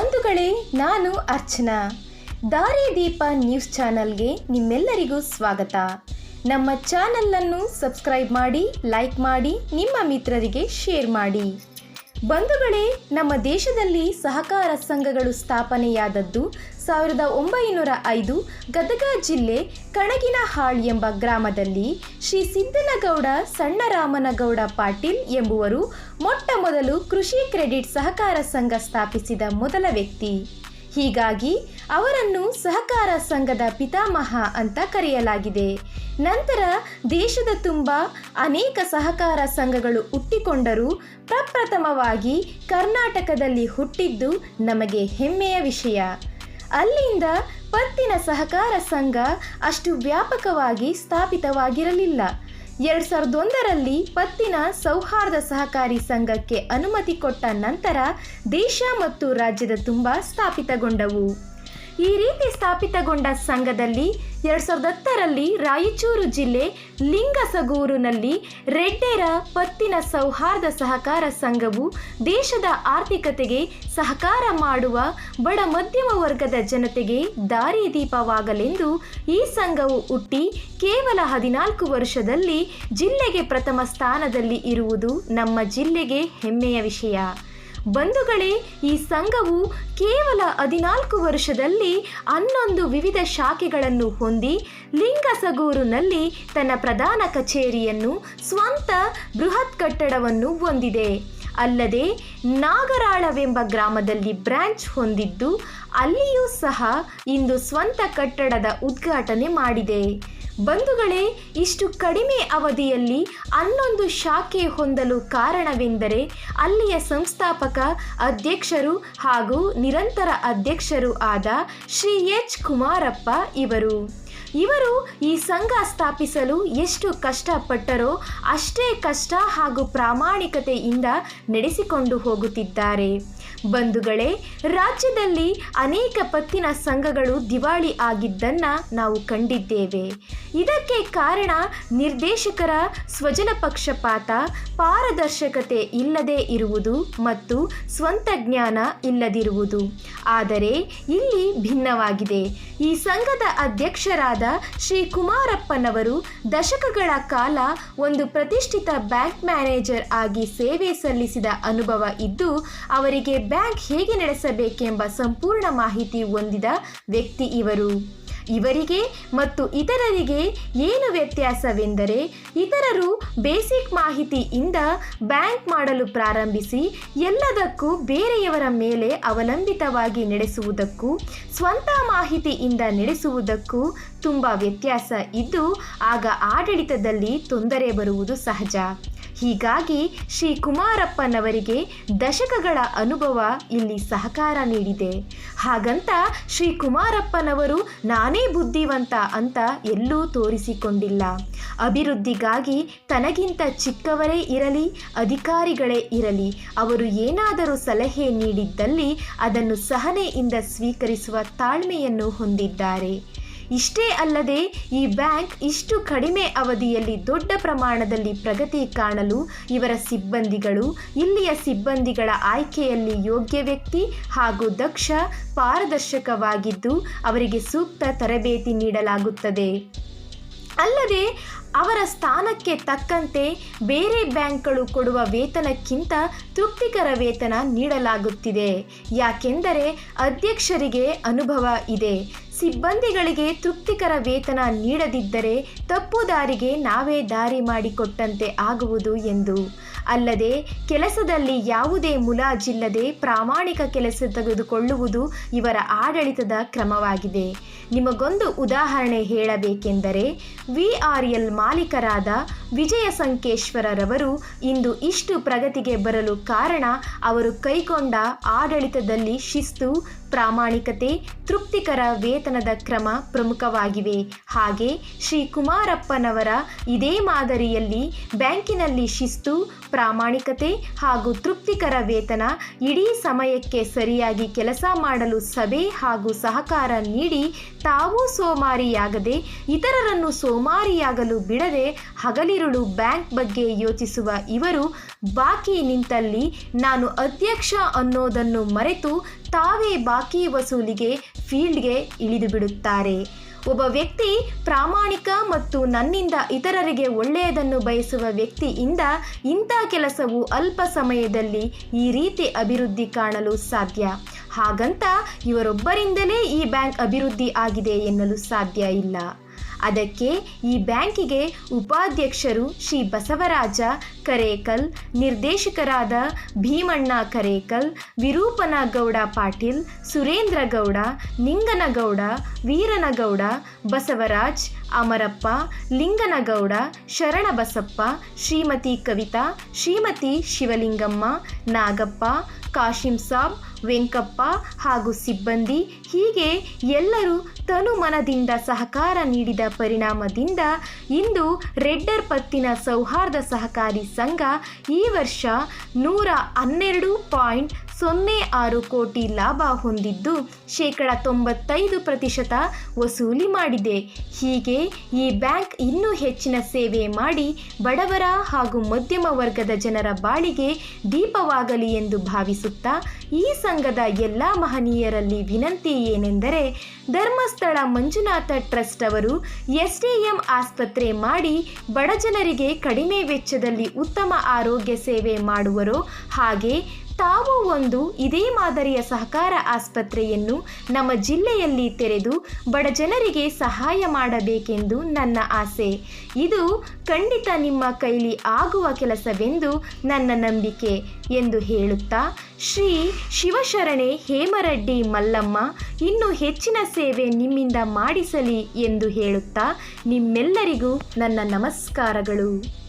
ಬಂಧುಗಳೇ, ನಾನು ಅರ್ಚನಾ. ದಾರಿದೀಪ ನ್ಯೂಸ್ ಚಾನಲ್ಗೆ ನಿಮ್ಮೆಲ್ಲರಿಗೂ ಸ್ವಾಗತ. ನಮ್ಮ ಚಾನಲನ್ನು ಸಬ್ಸ್ಕ್ರೈಬ್ ಮಾಡಿ, ಲೈಕ್ ಮಾಡಿ, ನಿಮ್ಮ ಮಿತ್ರರಿಗೆ ಶೇರ್ ಮಾಡಿ. ಬಂಧುಗಳೇ ನಮ್ಮ ದೇಶದಲ್ಲಿ ಸಹಕಾರ ಸಂಘಗಳು ಸ್ಥಾಪನೆಯಾದದ್ದು ಸಾವಿರದ ಒಂಬೈನೂರ ಐದು ಗದಗ ಜಿಲ್ಲೆ ಕಣಗಿನಹಾಳ್ ಎಂಬ ಗ್ರಾಮದಲ್ಲಿ ಶ್ರೀ ಸಿದ್ದನಗೌಡ ಸಣ್ಣರಾಮನಗೌಡ ಪಾಟೀಲ್ ಎಂಬುವರು ಮೊಟ್ಟ ಮೊದಲು ಕೃಷಿ ಕ್ರೆಡಿಟ್ ಸಹಕಾರ ಸಂಘ ಸ್ಥಾಪಿಸಿದ ಮೊದಲ ವ್ಯಕ್ತಿ. ಹೀಗಾಗಿ ಅವರನ್ನು ಸಹಕಾರ ಸಂಘದ ಪಿತಾಮಹ ಅಂತ ಕರೆಯಲಾಗಿದೆ. ನಂತರ ದೇಶದ ತುಂಬ ಅನೇಕ ಸಹಕಾರ ಸಂಘಗಳು ಹುಟ್ಟಿಕೊಂಡರೂ ಪ್ರಪ್ರಥಮವಾಗಿ ಕರ್ನಾಟಕದಲ್ಲಿ ಹುಟ್ಟಿದ್ದು ನಮಗೆ ಹೆಮ್ಮೆಯ ವಿಷಯ. ಅಲ್ಲಿಂದ ಪತ್ತಿನ ಸಹಕಾರ ಸಂಘ ಅಷ್ಟು ವ್ಯಾಪಕವಾಗಿ ಸ್ಥಾಪಿತವಾಗಿರಲಿಲ್ಲ. ಎರಡು ಸಾವಿರದ ಒಂದರಲ್ಲಿ ಪತ್ತಿನ ಸೌಹಾರ್ದ ಸಹಕಾರಿ ಸಂಘಕ್ಕೆ ಅನುಮತಿ ಕೊಟ್ಟ ನಂತರ ದೇಶ ಮತ್ತು ರಾಜ್ಯದ ತುಂಬ ಸ್ಥಾಪಿತಗೊಂಡವು. ಈ ರೀತಿ ಸ್ಥಾಪಿತಗೊಂಡ ಸಂಘದಲ್ಲಿ ಎರಡು ಸಾವಿರದ ಹತ್ತರಲ್ಲಿ ರಾಯಚೂರು ಜಿಲ್ಲೆ ಲಿಂಗಸಗೂರಿನಲ್ಲಿ ರೆಡ್ಡೆರ ಪತ್ತಿನ ಸೌಹಾರ್ದ ಸಹಕಾರ ಸಂಘವು ದೇಶದ ಆರ್ಥಿಕತೆಗೆ ಸಹಕಾರ ಮಾಡುವ ಬಡ ಮಧ್ಯಮ ವರ್ಗದ ಜನತೆಗೆ ದಾರಿದೀಪವಾಗಲೆಂದು ಈ ಸಂಘವು ಹುಟ್ಟಿ ಕೇವಲ ಹದಿನಾಲ್ಕು ವರ್ಷದಲ್ಲಿ ಜಿಲ್ಲೆಗೆ ಪ್ರಥಮ ಸ್ಥಾನದಲ್ಲಿ ಇರುವುದು ನಮ್ಮ ಜಿಲ್ಲೆಗೆ ಹೆಮ್ಮೆಯ ವಿಷಯ. ಬಂಧುಗಳೇ, ಈ ಸಂಘವು ಕೇವಲ ಹದಿನಾಲ್ಕು ವರ್ಷದಲ್ಲಿ ಹನ್ನೊಂದು ವಿವಿಧ ಶಾಖೆಗಳನ್ನು ಹೊಂದಿ, ಲಿಂಗಸಗೂರುನಲ್ಲಿ ತನ್ನ ಪ್ರಧಾನ ಕಚೇರಿಯನ್ನು ಸ್ವಂತ ಬೃಹತ್ ಕಟ್ಟಡವನ್ನು ಹೊಂದಿದೆ. ಅಲ್ಲದೆ, ನಾಗರಾಳವೆಂಬ ಗ್ರಾಮದಲ್ಲಿ ಬ್ರಾಂಚ್ ಹೊಂದಿದ್ದು, ಅಲ್ಲಿಯೂ ಸಹ ಇಂದು ಸ್ವಂತ ಕಟ್ಟಡದ ಉದ್ಘಾಟನೆ ಮಾಡಿದೆ. ಬಂಧುಗಳೇ, ಇಷ್ಟು ಕಡಿಮೆ ಅವಧಿಯಲ್ಲಿ ಹನ್ನೊಂದು ಶಾಖೆ ಹೊಂದಲು ಕಾರಣವೆಂದರೆ ಅಲ್ಲಿಯ ಸಂಸ್ಥಾಪಕ ಅಧ್ಯಕ್ಷರು ಹಾಗೂ ನಿರಂತರ ಅಧ್ಯಕ್ಷರು ಆದ ಶ್ರೀ ಎಚ್ ಕುಮಾರಪ್ಪ ಇವರು. ಇವರು ಈ ಸಂಘ ಸ್ಥಾಪಿಸಲು ಎಷ್ಟು ಕಷ್ಟಪಟ್ಟರೋ ಅಷ್ಟೇ ಕಷ್ಟ ಹಾಗೂ ಪ್ರಾಮಾಣಿಕತೆಯಿಂದ ನಡೆಸಿಕೊಂಡು ಹೋಗುತ್ತಿದ್ದಾರೆ. ಬಂಧುಗಳೇ, ರಾಜ್ಯದಲ್ಲಿ ಅನೇಕ ಪತ್ತಿನ ಸಂಘಗಳು ದಿವಾಳಿ ಆಗಿದ್ದನ್ನು ನಾವು ಕಂಡಿದ್ದೇವೆ. ಇದಕ್ಕೆ ಕಾರಣ ನಿರ್ದೇಶಕರ ಸ್ವಜನ ಪಕ್ಷಪಾತ, ಪಾರದರ್ಶಕತೆ ಇಲ್ಲದೆ ಇರುವುದು ಮತ್ತು ಸ್ವಂತ ಜ್ಞಾನ ಇಲ್ಲದಿರುವುದು. ಆದರೆ, ಇಲ್ಲಿ ಭಿನ್ನವಾಗಿದೆ. ಈ ಸಂಘದ ಅಧ್ಯಕ್ಷರಾದ ಶ್ರೀ ಕುಮಾರಪ್ಪನವರು ದಶಕಗಳ ಕಾಲ ಒಂದು ಪ್ರತಿಷ್ಠಿತ ಬ್ಯಾಂಕ್ ಮ್ಯಾನೇಜರ್ ಆಗಿ ಸೇವೆ ಸಲ್ಲಿಸಿದ ಅನುಭವ ಇದ್ದು, ಅವರಿಗೆ ಬ್ಯಾಂಕ್ ಹೇಗೆ ನಡೆಸಬೇಕೆಂಬ ಸಂಪೂರ್ಣ ಮಾಹಿತಿ ಹೊಂದಿದ ವ್ಯಕ್ತಿ ಇವರು. ಇವರಿಗೆ ಮತ್ತು ಇತರರಿಗೆ ಏನು ವ್ಯತ್ಯಾಸವೆಂದರೆ ಇತರರು ಬೇಸಿಕ್ ಮಾಹಿತಿಯಿಂದ ಬ್ಯಾಂಕ್ ಮಾಡಲು ಪ್ರಾರಂಭಿಸಿ ಎಲ್ಲದಕ್ಕೂ ಬೇರೆಯವರ ಮೇಲೆ ಅವಲಂಬಿತವಾಗಿ ನಡೆಸುವುದಕ್ಕೂ ಸ್ವಂತ ಮಾಹಿತಿಯಿಂದ ನಡೆಸುವುದಕ್ಕೂ ತುಂಬ ವ್ಯತ್ಯಾಸ ಇದ್ದು ಆಗ ಆಡಳಿತದಲ್ಲಿ ತೊಂದರೆ ಬರುವುದು ಸಹಜ. ಹೀಗಾಗಿ ಶ್ರೀ ಕುಮಾರಪ್ಪನವರಿಗೆ ದಶಕಗಳ ಅನುಭವ ಇಲ್ಲಿ ಸಹಕಾರ ನೀಡಿದೆ. ಹಾಗಂತ ಶ್ರೀ ಕುಮಾರಪ್ಪನವರು ನಾನೇ ಬುದ್ಧಿವಂತ ಅಂತ ಎಲ್ಲೂ ತೋರಿಸಿಕೊಂಡಿಲ್ಲ. ಅಭಿವೃದ್ಧಿಗಾಗಿ ತನಗಿಂತ ಚಿಕ್ಕವರೇ ಇರಲಿ, ಅಧಿಕಾರಿಗಳೇ ಇರಲಿ, ಅವರು ಏನಾದರೂ ಸಲಹೆ ನೀಡಿದ್ದಲ್ಲಿ ಅದನ್ನು ಸಹನೆಯಿಂದ ಸ್ವೀಕರಿಸುವ ತಾಳ್ಮೆಯನ್ನು ಹೊಂದಿದ್ದಾರೆ. ಇಷ್ಟೇ ಅಲ್ಲದೆ ಈ ಬ್ಯಾಂಕ್ ಇಷ್ಟು ಕಡಿಮೆ ಅವಧಿಯಲ್ಲಿ ದೊಡ್ಡ ಪ್ರಮಾಣದಲ್ಲಿ ಪ್ರಗತಿ ಕಾಣಲು ಇವರ ಸಿಬ್ಬಂದಿಗಳು, ಇಲ್ಲಿಯ ಸಿಬ್ಬಂದಿಗಳ ಆಯ್ಕೆಯಲ್ಲಿ ಯೋಗ್ಯ ವ್ಯಕ್ತಿ ಹಾಗೂ ದಕ್ಷ ಪಾರದರ್ಶಕವಾಗಿದ್ದು ಅವರಿಗೆ ಸೂಕ್ತ ತರಬೇತಿ ನೀಡಲಾಗುತ್ತದೆ. ಅಲ್ಲದೆ ಅವರ ಸ್ಥಾನಕ್ಕೆ ತಕ್ಕಂತೆ ಬೇರೆ ಬ್ಯಾಂಕ್ಗಳು ಕೊಡುವ ವೇತನಕ್ಕಿಂತ ತೃಪ್ತಿಕರ ವೇತನ ನೀಡಲಾಗುತ್ತಿದೆ. ಯಾಕೆಂದರೆ ಅಧ್ಯಕ್ಷರಿಗೆ ಅನುಭವ ಇದೆ. ಸಿಬ್ಬಂದಿಗಳಿಗೆ ತೃಪ್ತಿಕರ ವೇತನ ನೀಡದಿದ್ದರೆ ತಪ್ಪು ದಾರಿಗೆ ನಾವೇ ದಾರಿ ಮಾಡಿಕೊಟ್ಟಂತೆ ಆಗುವುದು ಎಂದು. ಅಲ್ಲದೆ, ಕೆಲಸದಲ್ಲಿ ಯಾವುದೇ ಮುಲಾಜಿಲ್ಲದೆ ಪ್ರಾಮಾಣಿಕ ಕೆಲಸ ತೆಗೆದುಕೊಳ್ಳುವುದು ಇವರ ಆಡಳಿತದ ಕ್ರಮವಾಗಿದೆ. ನಿಮಗೊಂದು ಉದಾಹರಣೆ ಹೇಳಬೇಕೆಂದರೆ, ವಿ ಆರ್ ಎಲ್ ಮಾಲೀಕರಾದ ವಿಜಯ ಸಂಕೇಶ್ವರರವರು ಇಂದು ಇಷ್ಟು ಪ್ರಗತಿಗೆ ಬರಲು ಕಾರಣ ಅವರು ಕೈಗೊಂಡ ಆಡಳಿತದಲ್ಲಿ ಶಿಸ್ತು, ಪ್ರಾಮಾಣಿಕತೆ, ತೃಪ್ತಿಕರ ವೇತನದ ಕ್ರಮ ಪ್ರಮುಖವಾಗಿವೆ. ಹಾಗೆ ಶ್ರೀ ಕುಮಾರಪ್ಪನವರ ಇದೇ ಮಾದರಿಯಲ್ಲಿ ಬ್ಯಾಂಕಿನಲ್ಲಿ ಶಿಸ್ತು ಪ್ರಾಮಾಣಿಕತೆ ಹಾಗೂ ತೃಪ್ತಿಕರ ವೇತನ ಇಡೀ ಸಮಯಕ್ಕೆ ಸರಿಯಾಗಿ ಕೆಲಸ ಮಾಡಲು ಸಭೆ ಹಾಗೂ ಸಹಕಾರ ನೀಡಿ ತಾವೂ ಸೋಮಾರಿಯಾಗದೆ ಇತರರನ್ನು ಸೋಮಾರಿಯಾಗಲು ಬಿಡದೆ ಹಗಲಿರುಳು ಬ್ಯಾಂಕ್ ಬಗ್ಗೆ ಯೋಚಿಸುವ ಇವರು, ಬಾಕಿ ನಿಂತಲ್ಲಿ ನಾನು ಅಧ್ಯಕ್ಷ ಅನ್ನೋದನ್ನು ಮರೆತು ತಾವೇ ಬಾಕಿ ವಸೂಲಿಗೆ, ಫೀಲ್ಡ್ಗೆ ಇಳಿದು ಬಿಡುತ್ತಾರೆ. ಒಬ್ಬ ವ್ಯಕ್ತಿ ಪ್ರಾಮಾಣಿಕ ಮತ್ತು ನನ್ನಿಂದ ಇತರರಿಗೆ ಒಳ್ಳೆಯದನ್ನು ಬಯಸುವ ವ್ಯಕ್ತಿಯಿಂದ ಇಂಥ ಕೆಲಸವು ಅಲ್ಪ ಸಮಯದಲ್ಲಿ ಈ ರೀತಿ ಅಭಿವೃದ್ಧಿ ಕಾಣಲು ಸಾಧ್ಯ. ಹಾಗಂತ ಇವರೊಬ್ಬರಿಂದಲೇ ಈ ಬ್ಯಾಂಕ್ ಅಭಿವೃದ್ಧಿ ಆಗಿದೆ ಎನ್ನಲು ಸಾಧ್ಯ ಇಲ್ಲ. ಅದಕ್ಕೆ ಈ ಬ್ಯಾಂಕಿಗೆ ಉಪಾಧ್ಯಕ್ಷರು ಶ್ರೀ ಬಸವರಾಜ ಕರೇಕಲ್, ನಿರ್ದೇಶಕರಾದ ಭೀಮಣ್ಣ ಕರೇಕಲ್ ವಿರೂಪನಗೌಡ ಪಾಟೀಲ್ ಸುರೇಂದ್ರಗೌಡ ನಿಂಗನಗೌಡ ವೀರನಗೌಡ ಬಸವರಾಜ್, ಅಮರಪ್ಪ ಲಿಂಗನಗೌಡ ಶರಣಬಸಪ್ಪ, ಶ್ರೀಮತಿ ಕವಿತಾ, ಶ್ರೀಮತಿ ಶಿವಲಿಂಗಮ್ಮ, ನಾಗಪ್ಪ, ಕಾಶಿಂ ಸಾಬ್ ವೆಂಕಪ್ಪ ಹಾಗೂ ಸಿಬ್ಬಂದಿ ಹೀಗೆ ಎಲ್ಲರೂ ತನುಮನದಿಂದ ಸಹಕಾರ ನೀಡಿದ ಪರಿಣಾಮದಿಂದ ಇಂದು ರೆಡ್ಡರ್ ಪತ್ತಿನ ಸೌಹಾರ್ದ ಸಹಕಾರಿ ಸಂಘ ಈ ವರ್ಷ ನೂರ ಹನ್ನೆರಡು ಪಾಯಿಂಟ್ ಸೊನ್ನೆ ಆರು ಕೋಟಿ ಲಾಭ ಹೊಂದಿದ್ದು ಶೇಕಡ ತೊಂಬತ್ತೈದು ಪ್ರತಿಶತ ವಸೂಲಿ ಮಾಡಿದೆ. ಹೀಗೆ ಈ ಬ್ಯಾಂಕ್ ಇನ್ನೂ ಹೆಚ್ಚಿನ ಸೇವೆ ಮಾಡಿ ಬಡವರ ಹಾಗೂ ಮಧ್ಯಮ ವರ್ಗದ ಜನರ ಬಾಳಿಗೆ ದೀಪವಾಗಲಿ ಎಂದು ಭಾವಿಸುತ್ತಾ ಈ ಸಂಘದ ಎಲ್ಲ ಮಹನೀಯರಲ್ಲಿ ವಿನಂತಿ ಏನೆಂದರೆ ಧರ್ಮಸ್ಥಳ ಮಂಜುನಾಥ ಟ್ರಸ್ಟ್ ಅವರು ಎಸ್ಡಿಎಂ ಆಸ್ಪತ್ರೆ ಮಾಡಿ ಬಡಜನರಿಗೆ ಕಡಿಮೆ ವೆಚ್ಚದಲ್ಲಿ ಉತ್ತಮ ಆರೋಗ್ಯ ಸೇವೆ ಮಾಡುವರು. ಹಾಗೆ ತಾವು ಒಂದು ಇದೇ ಮಾದರಿಯ ಸಹಕಾರ ಆಸ್ಪತ್ರೆಯನ್ನು ನಮ್ಮ ಜಿಲ್ಲೆಯಲ್ಲಿ ತೆರೆದು ಬಡ ಜನರಿಗೆ ಸಹಾಯ ಮಾಡಬೇಕೆಂದು ನನ್ನ ಆಸೆ. ಇದು ಖಂಡಿತ ನಿಮ್ಮ ಕೈಲಿ ಆಗುವ ಕೆಲಸವೆಂದು ನನ್ನ ನಂಬಿಕೆ ಎಂದು ಹೇಳುತ್ತಾ ಶ್ರೀ ಶಿವಶರಣೆ ಹೇಮರೆಡ್ಡಿ ಮಲ್ಲಮ್ಮ ಇನ್ನೂ ಹೆಚ್ಚಿನ ಸೇವೆ ನಿಮ್ಮಿಂದ ಮಾಡಿಸಲಿ ಎಂದು ಹೇಳುತ್ತಾ ನಿಮ್ಮೆಲ್ಲರಿಗೂ ನನ್ನ ನಮಸ್ಕಾರಗಳು.